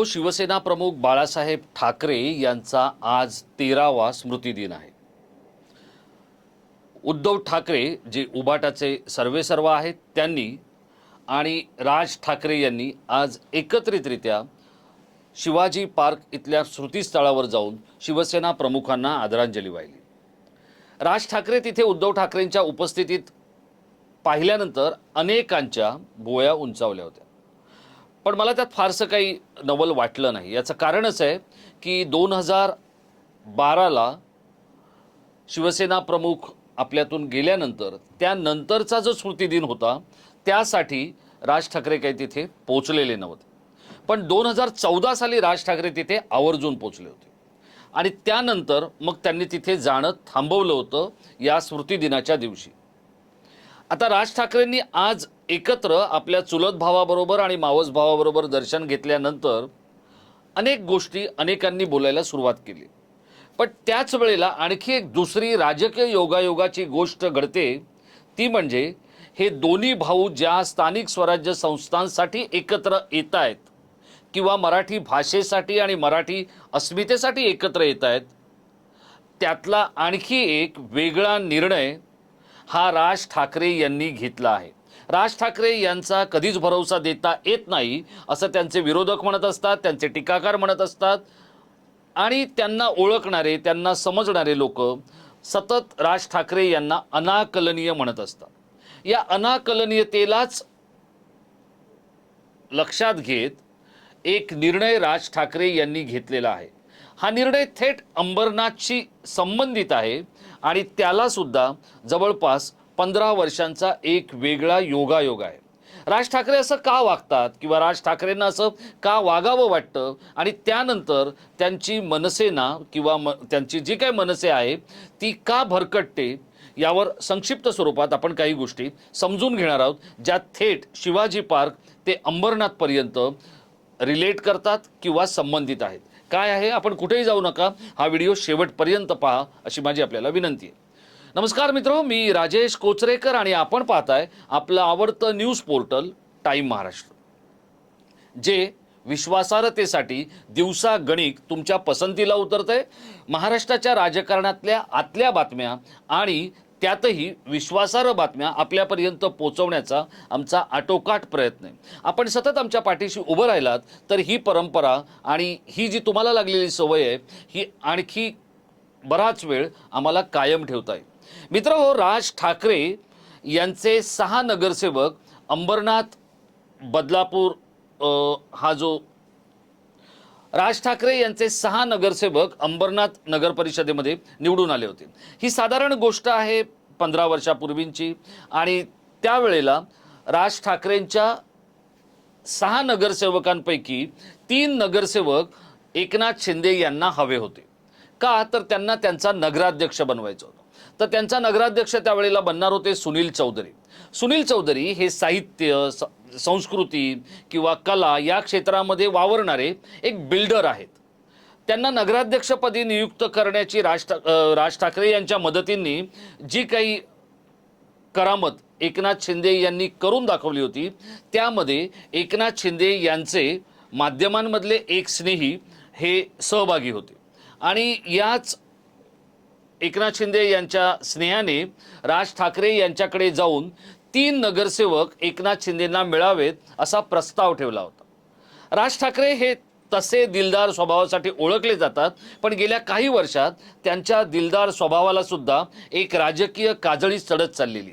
मित्र शिवसेना प्रमुख बाळासाहेब ठाकरे यांचा आज तेरावा स्मृतिदिन आहे. उद्धव ठाकरे जे उबाटाचे सर्वेसर्व आहेत त्यांनी आणि राज ठाकरे यांनी आज एकत्रितरित्या शिवाजी पार्क इथल्या स्मृतीस्थळावर जाऊन शिवसेना प्रमुखांना आदरांजली वाहिली. राज ठाकरे तिथे उद्धव ठाकरेंच्या उपस्थितीत पाहिल्यानंतर अनेकांच्या बोया उंचावल्या होत्या. पण मला त्यात फारसं काही नवल वाटलं नाही. याचं कारणच आहे की दोन हजार बाराला शिवसेना प्रमुख आपल्यातून गेल्यानंतर त्यानंतरचा जो स्मृतिदिन होता त्यासाठी राज ठाकरे काही तिथे पोचलेले नव्हते. पण दोन हजार चौदा साली राज ठाकरे तिथे आवर्जून पोचले होते. आणि त्यानंतर मग त्यांनी तिथे जाणं थांबवलं होतं या स्मृतिदिनाच्या दिवशी. आता राज ठाकरेंनी आज एकत्र आपल्या चुलत भावाबरोबर आणि मावस भावाबरोबर दर्शन घेतल्यानंतर अनेक गोष्टी अनेकांनी बोलायला सुरुवात केली. पण त्याच वेळेला आणखी एक दुसरी राजकीय योगायोगाची गोष्ट घडते. ती म्हणजे हे दोन्ही भाऊ ज्या स्थानिक स्वराज्य संस्थांसाठी एकत्र येत आहेत किंवा मराठी भाषेसाठी आणि मराठी अस्मितेसाठी एकत्र येत आहेत त्यातला आणखी एक वेगळा निर्णय हा राज ठाकरे यांनी घेतला आहे. राज ठाकरे यांचा कधीच भरवसा देता येत नाही असं त्यांचे विरोधक म्हणत असतात त्यांचे टीकाकार म्हणत असतात. आणि त्यांना ओळखणारे त्यांना समजणारे लोक सतत राज ठाकरे यांना अनाकलनीय म्हणत असतात. या अनाकलनीयतेलाच लक्षात घेत एक निर्णय राज ठाकरे यांनी घेतलेला आहे. हा निर्णय थेट अंबरनाथशी संबंधित आहे आणि त्याला सुद्धा जवळपास पंधरा वर्षांचा एक वेगळा योगायोग आहे. राज ठाकरे असं का वागतात किंवा राज ठाकरेंना असं का वागावं वाटतं आणि त्यानंतर त्यांची मनसेना किंवा म त्यांची जी काही मनसे आहे ती का भरकटते यावर संक्षिप्त स्वरूपात आपण काही गोष्टी समजून घेणार आहोत ज्या थेट शिवाजी पार्क ते अंबरनाथपर्यंत रिलेट करतात किंवा संबंधित आहेत. काय आहे? आपण कुठेही जाऊ नका. हा व्हिडिओ शेवटपर्यंत पहा अशी माझी आपल्याला विनंती आहे. नमस्कार मित्र मी राजेश कोचरेकर आणि आपण पाहताय आपलं आवडतं न्यूज पोर्टल टाईम महाराष्ट्र. जे विश्वासार्हतेसाठी दिवसा गणिक तुमच्या पसंतीला उतरतंय महाराष्ट्राच्या राजकारणातल्या आतल्या बातम्या आणि त्यातही विश्वासार्ह बातम्या आपल्यापर्यंत पोचवण्याचा आमचा आटोकाट प्रयत्न आहे. आपण सतत आमच्या पाठीशी उभं राहिलात तर ही परंपरा आणि ही जी तुम्हाला लागलेली सवय आहे ही आणखी बराच वेळ आम्हाला कायम ठेवता येईल. मित्र हो राज ठाकरे यांचे सहा नगरसेवक अंबरनाथ बदलापूर हा जो राज ठाकरे यांचे सहा नगरसेवक अंबरनाथ नगर परिषदेमध्ये निवडून आले होते. ही साधारण गोष्ट आहे पंधरा वर्षापूर्वींची आणि त्यावेळेला राज ठाकरेंच्या सहा नगरसेवकांपैकी तीन नगरसेवक एकनाथ शिंदे यांना हवे होते. का? तर त्यांना त्यांचा नगराध्यक्ष बनवायचं होतं. तर त्यांचा नगराध्यक्ष त्यावेळेला बनणार होते सुनील चौधरी. सुनील चौधरी हे साहित्य स- संस्कृती किंवा कला या क्षेत्रामध्ये वावरणारे एक बिल्डर आहेत. त्यांना नगराध्यक्षपदी नियुक्त करण्याची राज ठा राज ठाकरे यांच्या मदतींनी जी काही करामत एकनाथ शिंदे यांनी करून दाखवली होती त्यामध्ये एकनाथ शिंदे यांचे माध्यमांमधले एक स्नेही हे सहभागी होते. आणि याच एकनाथ शिंदे यांच्या स्नेहाने राज ठाकरे यांच्याकडे जाऊन तीन नगरसेवक एकनाथ शिंदेंना मिळावेत असा प्रस्ताव ठेवला होता. राज ठाकरे हे तसे दिलदार स्वभावासाठी ओळखले जातात पण गेल्या काही वर्षात त्यांच्या दिलदार स्वभावाला सुद्धा एक राजकीय काजळी चढत चाललेली.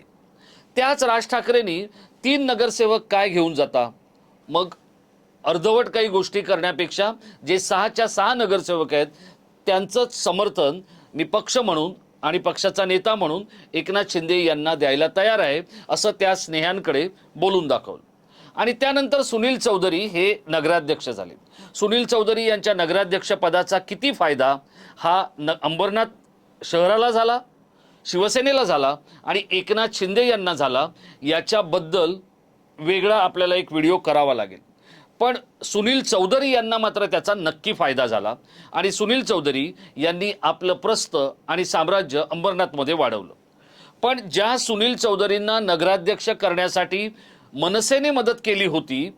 त्याच राज ठाकरेंनी तीन नगरसेवक काय घेऊन जाता? मग अर्धवट काही गोष्टी करण्यापेक्षा जे सहाच्या सहा नगरसेवक आहेत त्यांचंच समर्थन मी पक्ष म्हणून आणि पक्षाचा नेता म्हणून एकनाथ शिंदे यांना द्यायला तयार आहे असं त्या स्नेहांकडे बोलून दाखवलं. आणि त्यानंतर सुनील चौधरी हे नगराध्यक्ष झाले. सुनील चौधरी यांच्या नगराध्यक्ष पदाचा किती फायदा? हा न अंबरनाथ शहराला झाला शिवसेनेला झाला आणि एकनाथ शिंदे यांना झाला याच्याबद्दल वेगळा आपल्याला एक व्हिडिओ करावा लागेल. पण सुनील चौधरी यांना मात्र त्याचा नक्की फायदा झाला. आणि सुनील चौधरी यांनी आपलं प्रस्त आणि साम्राज्य अंबरनाथमध्ये वाढवलं. पण ज्या सुनील चौधरींना नगराध्यक्ष करण्यासाठी मनसेने मदत केली होती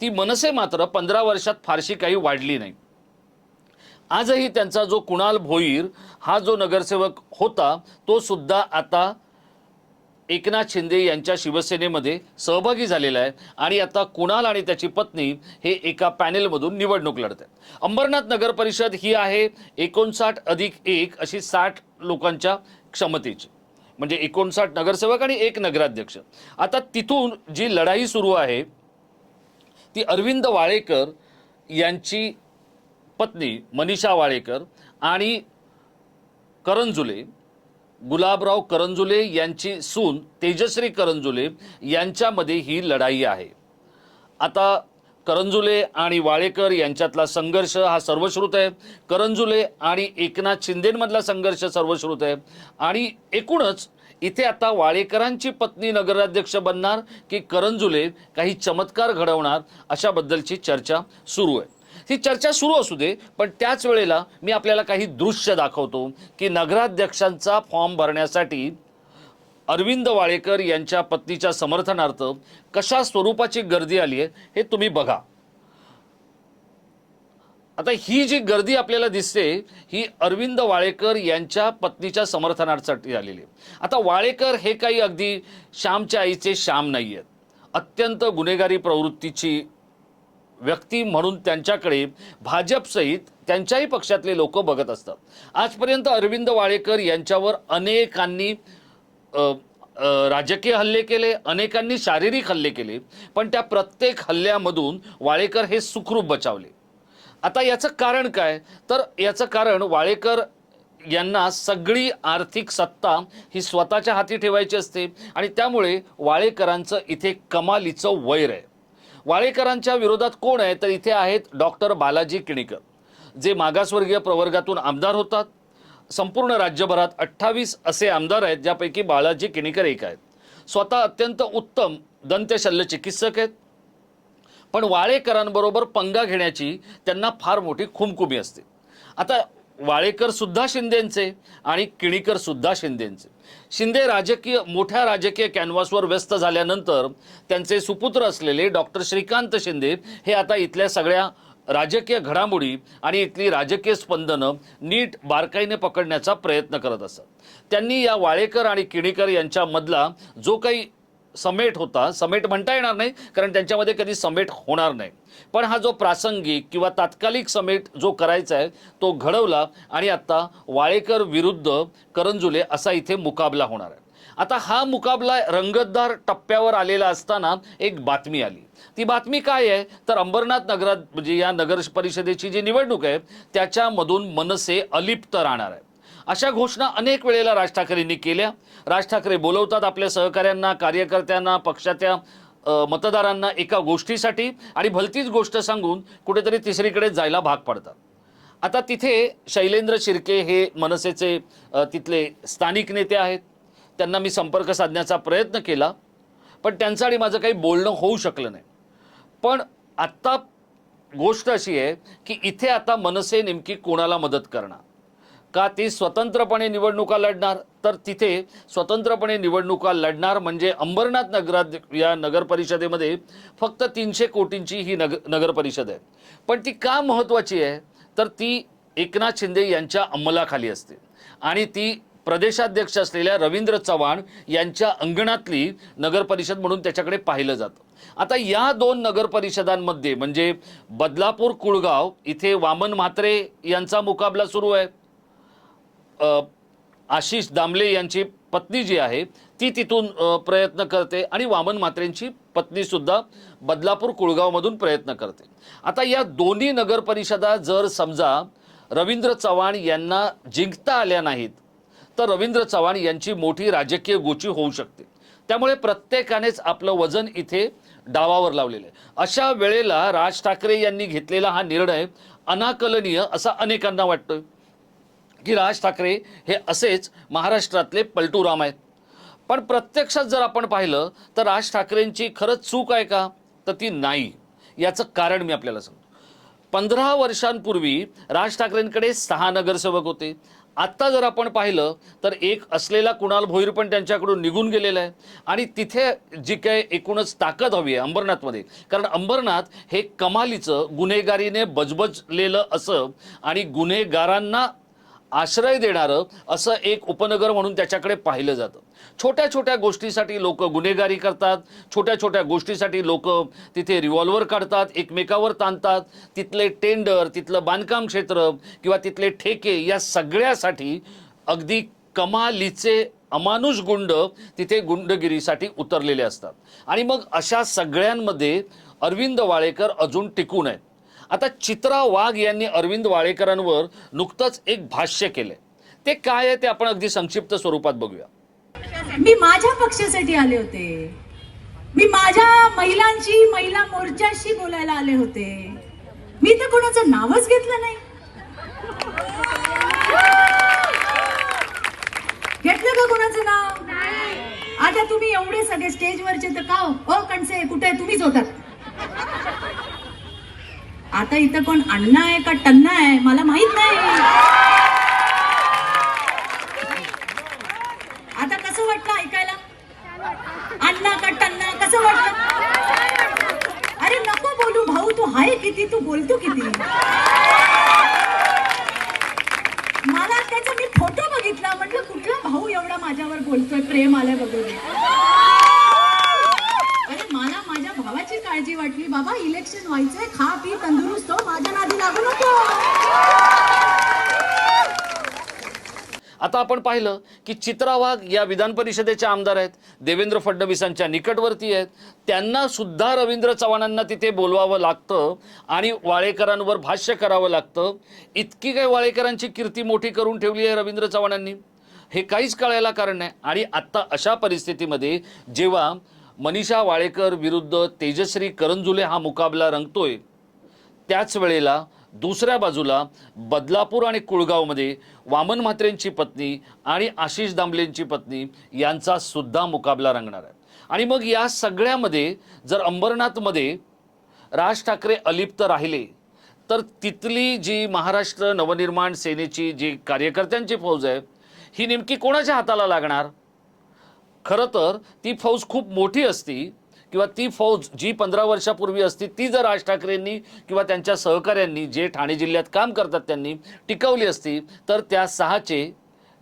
ती मनसे मात्र पंधरा वर्षात फारशी काही वाढली नाही. आजही त्यांचा जो कुणाल भोईर हा जो नगरसेवक होता तो सुद्धा आता एकनाथ शिंदे यांच्या शिवसेनेमध्ये सहभागी झालेला आहे आणि आता कुणाल आणि त्याची पत्नी हे एका पॅनेलमधून निवडणूक लढत आहेत अंबरनाथ नगर परिषद ही आहे एकोणसाठ अधिक एक अशी साठ लोकांच्या क्षमतेची. म्हणजे एकोणसाठ नगरसेवक आणि एक नगराध्यक्ष. आता तिथून जी लढाई सुरू आहे ती अरविंद वाळेकर यांची पत्नी मनीषा वाळेकर आणि करंजुले गुलाबराव करंजुले यांची सून तेजश्री करंजुले यांच्यामध्ये ही लढाई आहे. आता करंजुले आणि वाळेकर यांच्यातला संघर्ष हा सर्वश्रुत आहे. करंजुले आणि एकनाथ शिंदेमधला संघर्ष सर्वश्रुत आहे. आणि एकूणच इथे आता वाळेकरांची पत्नी नगराध्यक्ष बनणार की करंजुले काही चमत्कार घडवणार अशाबद्दलची चर्चा सुरू आहे. ही चर्चा सुरू असू दे पण त्याच वेळेला मी आपल्याला काही दृश्य दाखवतो की नगराध्यक्षांचा फॉर्म भरण्यासाठी अरविंद वाळेकर यांच्या पत्नीच्या समर्थनार्थ कशा स्वरूपाची गर्दी आली आहे हे तुम्ही बघा. आता ही जी गर्दी आपल्याला दिसते ही अरविंद वाळेकर यांच्या पत्नीच्या समर्थनासाठी आलेली आहे. आता वाळेकर हे काही अगदी श्यामच्या आईचे श्याम नाही आहेत अत्यंत गुन्हेगारी प्रवृत्तीची व्यक्ती म्हणून त्यांच्याकडे भाजपसहित त्यांच्याही पक्षातले लोक बघत असतात. आजपर्यंत अरविंद वाळेकर यांच्यावर अनेकांनी राजकीय हल्ले केले अनेकांनी शारीरिक हल्ले केले पण त्या प्रत्येक हल्ल्यामधून वाळेकर हे सुखरूप बचावले. आता याचं कारण काय? तर याचं कारण वाळेकर यांना सगळी आर्थिक सत्ता ही स्वतःच्या हाती ठेवायची असते आणि त्यामुळे वाळेकरांचं इथे कमालीचं वैर आहे. वाळेकरांच्या विरोधात कोण आहे? तर इथे आहेत डॉक्टर बालाजी किणीकर जे मागासवर्गीय प्रवर्गातून आमदार होतात. संपूर्ण राज्यभरात अठ्ठावीस असे आमदार आहेत ज्यापैकी बालाजी किणीकर एक आहेत. स्वतः अत्यंत उत्तम दंतशल्य चिकित्सक आहेत. पण वाळेकरांबरोबर पंगा घेण्याची त्यांना फार मोठी खुमखुमी असते. आता वाळेकर सुद्धा शिंदेंचे आणि किणीकर सुद्धा शिंदेंचे. शिंदे राजकीय मोठ्या राजकीय कॅनव्हासवर व्यस्त झाल्यानंतर त्यांचे सुपुत्र असलेले डॉक्टर श्रीकांत शिंदे हे आता इथल्या सगळ्या राजकीय घडामोडी आणि इथली राजकीय स्पंदनं नीट बारकाईने पकडण्याचा प्रयत्न करत असत. त्यांनी या वाळेकर आणि किणीकर यांच्यामधला जो काही समेट होता. समेट म्हणता येणार नाही कारण त्यांच्यामध्ये कधी समेट होणार नाही. पण हा जो प्रासंगिक किंवा तात्कालिक समेट जो करायचा आहे तो घडवला आणि आत्ता वाळेकर विरुद्ध करंजुले असा इथे मुकाबला होणार आहे. आता हा मुकाबला रंगतदार टप्प्यावर आलेला असताना एक बातमी आली. ती बातमी काय आहे? तर अंबरनाथ नगरात म्हणजे या नगर परिषदेची जी निवडणूक आहे त्याच्यामधून मनसे अलिप्त राहणार आहे. अशा घोषणा अनेक वेळेला राज ठाकरेंनी केल्या. राज ठाकरे बोलवतात आपल्या सहकाऱ्यांना कार्यकर्त्यांना पक्षाच्या मतदारांना एका गोष्टीसाठी आणि भलतीच गोष्ट सांगून कुठेतरी तिसरीकडे जायला भाग पडतात. आता तिथे शैलेंद्र शिर्के हे मनसेचे तिथले स्थानिक नेते आहेत. त्यांना मी संपर्क साधण्याचा प्रयत्न केला पण त्यांचं आणि माझं काही बोलणं होऊ शकलं नाही. पण आत्ता गोष्ट अशी आहे की इथे आता मनसे नेमकी कोणाला मदत करणार? का ती स्वतंत्रपणे निवडणुका लढणार? तर तिथे स्वतंत्रपणे निवडणुका लढणार म्हणजे अंबरनाथ नगरात या नगर परिषदेमध्ये फक्त तीनशे कोटींची ही नग नगर परिषद आहे. पण ती का महत्त्वाची आहे? तर ती एकनाथ शिंदे यांच्या अंमलाखाली असते. आणि ती प्रदेशाध्यक्ष असलेल्या रवींद्र चव्हाण यांच्या अंगणातली नगरपरिषद म्हणून त्याच्याकडे पाहिलं जातं. आता या दोन नगरपरिषदांमध्ये म्हणजे बदलापूर कुळगाव इथे वामन म्हात्रे यांचा मुकाबला सुरू आहे. आशिष दामले यांची पत्नी जी आहे ती तिथून प्रयत्न करते आणि वामन मात्रेंची पत्नीसुद्धा बदलापूर कुळगावमधून प्रयत्न करते. आता या दोन्ही नगरपरिषदा जर समजा रवींद्र चव्हाण यांना जिंकता आल्या नाहीत तर रवींद्र चव्हाण यांची मोठी राजकीय गोची होऊ शकते. त्यामुळे प्रत्येकानेच आपलं वजन इथे डावावर लावलेलं आहे. अशा वेळेला राज ठाकरे यांनी घेतलेला हा निर्णय अनाकलनीय असा अनेकांना वाटतोय. की राज ठाकरे हे असेच महाराष्ट्रातले पलटूराम आहेत. पण प्रत्यक्षात जर आपण पाहिलं तर राज ठाकरेंची खरंच चूक आहे का? तर ती नाही. याचं कारण मी आपल्याला सांगतो. पंधरा वर्षांपूर्वी राज ठाकरेंकडे सहा नगरसेवक होते. आत्ता जर आपण पाहिलं तर एक असलेला कुणाल भोईर पण त्यांच्याकडून निघून गेलेला आहे. आणि तिथे जी काय एकूणच ताकद हवी आहे अंबरनाथमध्ये कारण अंबरनाथ हे कमालीचं गुन्हेगारीने बजबजलेलं असं आणि गुन्हेगारांना आश्रय देणारं असं एक उपनगर म्हणून त्याच्याकडे पाहिलं जातं. छोट्या छोट्या गोष्टीसाठी लोक गुन्हेगारी करतात छोट्या छोट्या गोष्टीसाठी लोक तिथे रिव्हॉल्वर काढतात एकमेकावर ताणतात. तिथले टेंडर तिथलं बांधकाम क्षेत्र किंवा तिथले ठेके या सगळ्यासाठी अगदी कमालीचे अमानुष गुंड तिथे गुंडगिरीसाठी उतरलेले असतात. आणि मग अशा सगळ्यांमध्ये अरविंद वाळेकर अजून टिकून आहेत. आता चित्रा वाघ यांनी अरविंद वाळेकरांवर नुकतंच एक भाष्य केलंय. ते काय आहे ते आपण अगदी संक्षिप्त स्वरूपात बघूया. मी माझ्या पक्षासाठी आले होते. मी माझ्या महिलांशी महिला मोर्चाशी बोलायला आले होते. मी तर कोणाचं नावच घेतलं नाही. घेतलं का कोणाचं नाव? आता तुम्ही एवढे सगळे स्टेजवरचे तर का हो? ओ कणसे कुठे? तुम्हीच होतात. आता इथं कोण अण्णा आहे का टन्ना आहे? मला माहीत नाही. आता कसं वाटलं ऐकायला? अण्णा का टन्ना? कसं वाटलं? अरे नको बोलू भाऊ तू हाय किती? तू बोलतो किती? मला त्याचा मी फोटो बघितला. म्हटलं कुठला भाऊ एवढा माझ्यावर बोलतोय? प्रेम आलाय वगैरे अरे मला माझ्या भावाची काळजी वाटली बाबा व्हायचंय खा पी तंदुरुस्त हो, माझ्या नादी लागू नको. आता आपण पाहिलं की चित्रा वाघ या विधान परिषदेच्या आमदार आहेत. देवेंद्र फडणवीसांच्या निकटवर्ती आहेत. त्यांना सुद्धा रवींद्र चव्हाणांना तिथे बोलवावं लागतं आणि वाळेकरांवर भाष्य करावं लागतं. इतकी काही वाळेकरांची कीर्ती मोठी करून ठेवली आहे रवींद्र चव्हाणांनी. हे काहीच कळायला कारण नाही. आणि आत्ता अशा परिस्थितीमध्ये जेव्हा मनीषा वाळेकर विरुद्ध तेजश्री करंजुले हा मुकाबला रंगतोय. त्याच वेळेला दुसऱ्या बाजूला बदलापूर आणि कुळगावमध्ये वामन म्हात्रेंची पत्नी आणि आशिष दामलेंची पत्नी यांचा सुद्धा मुकाबला रंगणार आहे. आणि मग या सगळ्यामध्ये जर अंबरनाथमध्ये राज ठाकरे अलिप्त राहिले तर तिथली जी महाराष्ट्र नवनिर्माण सेनेची जी कार्यकर्त्यांची फौज आहे ही नेमकी कोणाच्या हाताला लागणार? खरं तर ती फौज खूप मोठी असती किंवा ती फौज जी पंधरा वर्षापूर्वी असती ती जर राज ठाकरेंनी किंवा त्यांच्या सहकाऱ्यांनी जे ठाणे जिल्ह्यात काम करतात त्यांनी टिकवली असती तर त्या सहाचे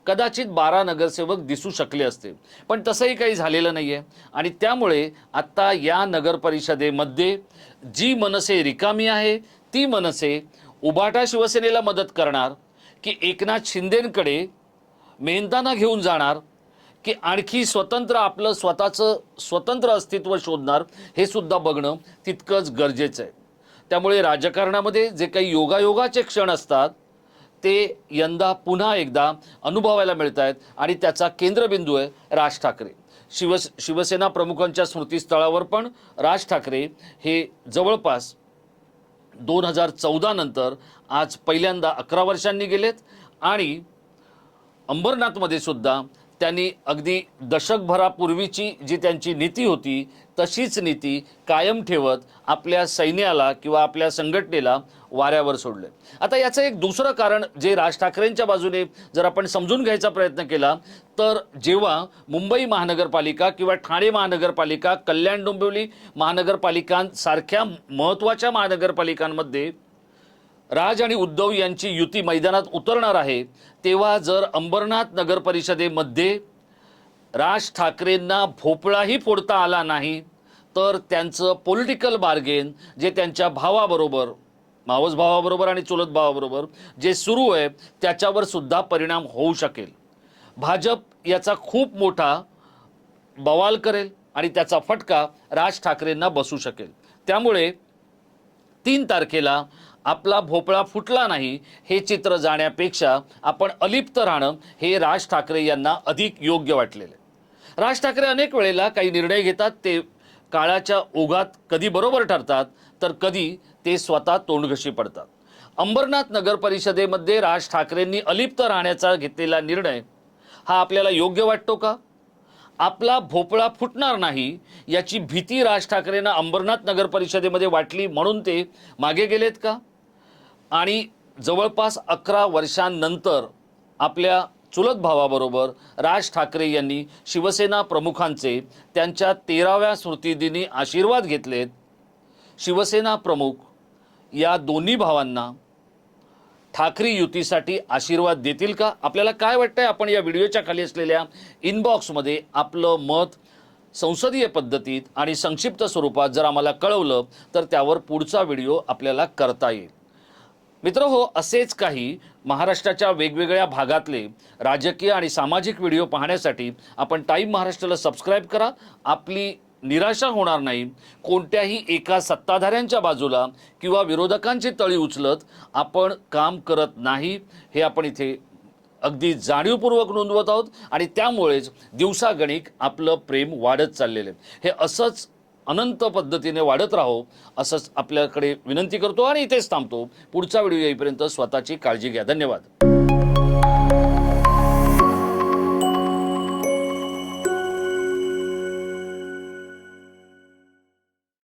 कदाचित बारा नगरसेवक दिसू शकले असते. पण तसंही काही झालेलं नाही आहे आणि त्यामुळे आत्ता या नगरपरिषदेमध्ये जी मनसे रिकामी आहे ती मनसे उबाटा शिवसेनेला मदत करणार की एकनाथ शिंदेंकडे मेहनताना घेऊन जाणार की आणखी स्वतंत्र आपलं स्वतःचं स्वतंत्र अस्तित्व शोधणार हे सुद्धा बघणं तितकंच गरजेचं आहे. त्यामुळे राजकारणामध्ये जे काही योगायोगाचे क्षण असतात ते यंदा पुन्हा एकदा अनुभवायला मिळत आहेत आणि त्याचा केंद्रबिंदू आहे राज ठाकरे. शिव शिवसेना प्रमुखांच्या स्मृतीस्थळावर पण राज ठाकरे हे जवळपास दोन हजार चौदा नंतर आज पहिल्यांदा अकरा वर्षांनी गेलेत आणि अंबरनाथमध्ये सुद्धा त्यांनी अगदी दशकभरापूर्वीची जी त्यांची नीती होती तशीच नीती कायम ठेवत आपल्या सैन्याला किंवा आपल्या संघटनेला वाऱ्यावर सोडले. आता याचं एक दुसरं कारण जे राज ठाकरेंच्या बाजूने जर आपण समजून घ्यायचा प्रयत्न केला तर जेव्हा मुंबई महानगरपालिका किंवा ठाणे महानगरपालिका कल्याण डोंबिवली महानगरपालिकांसारख्या महत्त्वाच्या महानगरपालिकांमध्ये राज आणि उद्धव यांची युती मैदानात उतरणार आहे तेव्हा जर अंबरनाथ नगर परिषदेमध्ये राज ठाकरेंना भोपळाही फोडता आला नाही तर त्यांचं पॉलिटिकल बार्गेन जे त्यांच्या भावाबरोबर मावस भावाबरोबर आणि चुलत भावाबरोबर जे सुरू आहे त्याच्यावर सुद्धा परिणाम होऊ शकेल. भाजप याचा खूप मोठा बवाल करेल आणि त्याचा फटका राज ठाकरेंना बसू शकेल. त्यामुळे तीन तारखेला आपला भोपळा फुटला नाही हे चित्र जाण्यापेक्षा आपण अलिप्त राहणं हे राज ठाकरे यांना अधिक योग्य वाटलेले राज ठाकरे अनेक वेळेला काही निर्णय घेतात ते काळाच्या ओघात कधी बरोबर ठरतात तर कधी ते स्वतः तोंडघशी पडतात. अंबरनाथ नगर परिषदेमध्ये राज ठाकरेंनी अलिप्त राहण्याचा घेतलेला निर्णय हा आपल्याला योग्य वाटतो का? आपला भोपळा फुटणार नाही याची भीती राज ठाकरेंना अंबरनाथ नगर परिषदेमध्ये वाटली म्हणून ते मागे गेलेत का? आणि जवळपास अकरा वर्षांनंतर आपल्या चुलत भावाबरोबर राज ठाकरे यांनी शिवसेना प्रमुखांचे त्यांच्या तेराव्या स्मृतिदिनी आशीर्वाद घेतलेत. शिवसेना प्रमुख या दोन्ही भावांना ठाकरे युतीसाठी आशीर्वाद देतील का? आपल्याला काय वाटतंय? आपण या व्हिडिओच्या खाली असलेल्या इनबॉक्समध्ये आपलं मत संसदीय पद्धतीत आणि संक्षिप्त स्वरूपात जर आम्हाला कळवलं तर त्यावर पुढचा व्हिडिओ आपल्याला करता येईल. मित्र हो असेच काही महाराष्ट्राच्या वेगवेगळ्या भागातले राजकीय आणि सामाजिक व्हिडिओ पाहण्यासाठी आपण टाईम महाराष्ट्राला सबस्क्राईब करा. आपली निराशा होणार नाही. कोणत्याही एका सत्ताधाऱ्यांच्या बाजूला किंवा विरोधकांची तळी उचलत आपण काम करत नाही हे आपण इथे अगदी जाणीवपूर्वक नोंदवत आहोत. आणि त्यामुळेच दिवसागणिक आपलं प्रेम वाढत चाललेलं आहे. हे असंच अनंत पद्धतीने वाढत राहो असंच आपल्याकडे विनंती करतो आणि इथेच थांबतो. पुढचा व्हिडिओ येईपर्यंत स्वतःची काळजी घ्या. धन्यवाद.